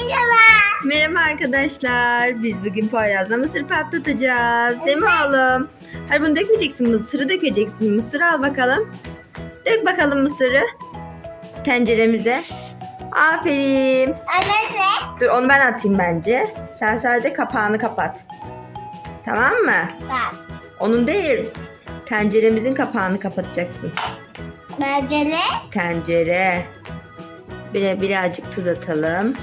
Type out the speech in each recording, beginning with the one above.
Merhaba. Merhaba arkadaşlar. Biz bugün Poyraz'la mısır patlatacağız. Değil mi oğlum? Hayır bunu dökmeyeceksin. Mısırı dökeceksin. Mısırı al bakalım. Dök bakalım mısırı. Tenceremize. Aferin. Anne Dur onu ben atayım bence. Sen sadece kapağını kapat. Tamam mı? Bak. Onun değil. Tenceremizin kapağını kapatacaksın. Bence ne? Tencere. Bire birazcık tuz atalım.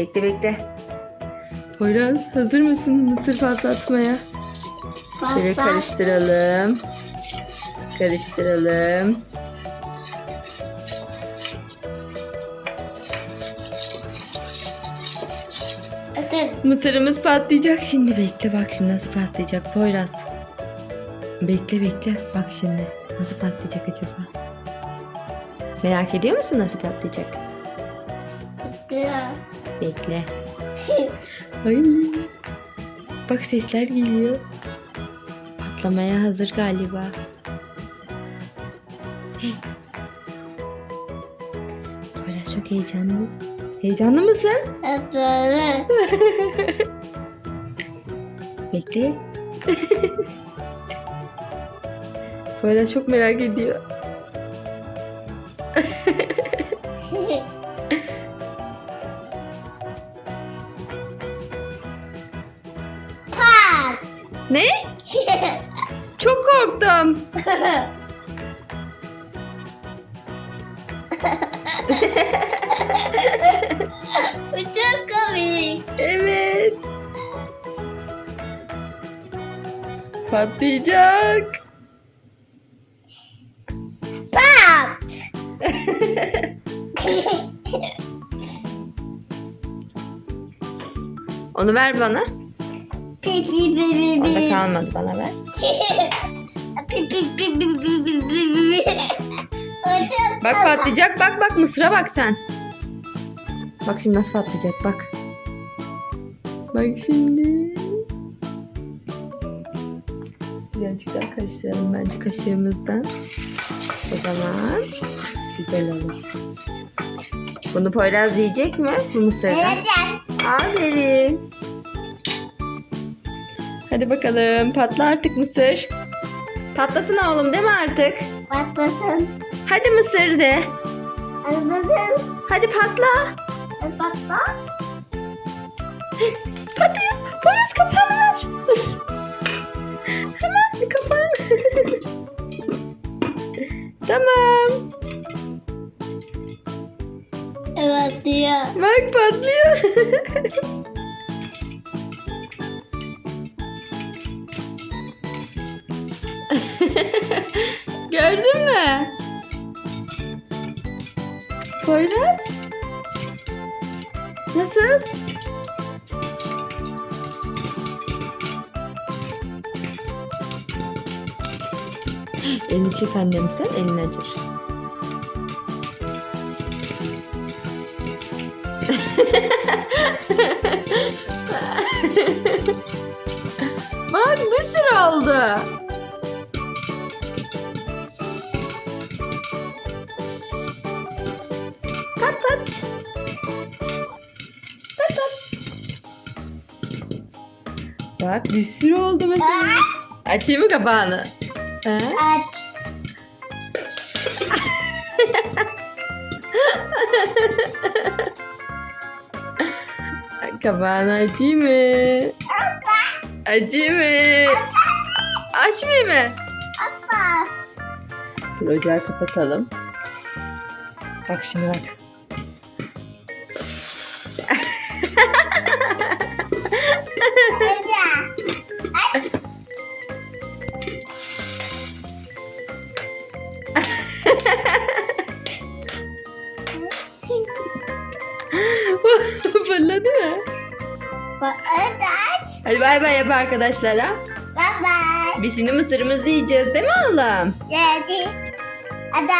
Bekle bekle. Poyraz hazır mısın mısır patlatmaya? Şöyle karıştıralım. Karıştıralım. Atın. Mısırımız patlayacak şimdi. Bekle bak şimdi nasıl patlayacak Poyraz. Bekle bekle. Bak şimdi nasıl patlayacak acaba? Merak ediyor musun nasıl patlayacak? Güzel. Bekle. Ay. Bak sesler geliyor. Patlamaya hazır galiba. Poyraz çok heyecanlı. Heyecanlı mısın? Atın. Bekle. Poyraz çok merak ediyor. Ne? Çok korktum. Bu çok komik. Evet. Patlayacak. Pat. Onu ver bana. Pi pi pi pi Orada pi. kalmadı bana ver. Pi pi pi pi pi pi pi pi. O çok Bak patlayacak. Bak bak mısıra bak sen. Bak şimdi nasıl patlayacak bak. Bak şimdi. Birazcık daha karıştıralım bence kaşığımızdan. O zaman güzel olur. Bunu Poyraz yiyecek mi bu mısırdan? Vereceğim. Aferin. Hadi bakalım patla artık mısır. Patlasın oğlum değil mi artık? Patlasın. Hadi mısır de. Patlasın. Hadi patla. Patla. Patlıyor. Poyraz kapağını ver. Hemen bir kapağını. tamam. Evet diyor. Bak patlıyor. Gördün mü? Poyraz. Nasıl? Elini çek annem sen, elin acır. Bak bir sürü oldu. Pat pat. Pat pat. Bak bir sürü oldu mesela. Açayım mı kapağını? Ha? Aç. Kapağını açayım mı? Açayım mı? Açmayayım mı? Dur ocağı kapatalım. Bak şimdi bak. Mı? Bak, Hadi aç. Hadi bay bay yap arkadaşlara. Bye bye. Biz şimdi mısırımızı yiyeceğiz değil mi oğlum? Jadi. Ada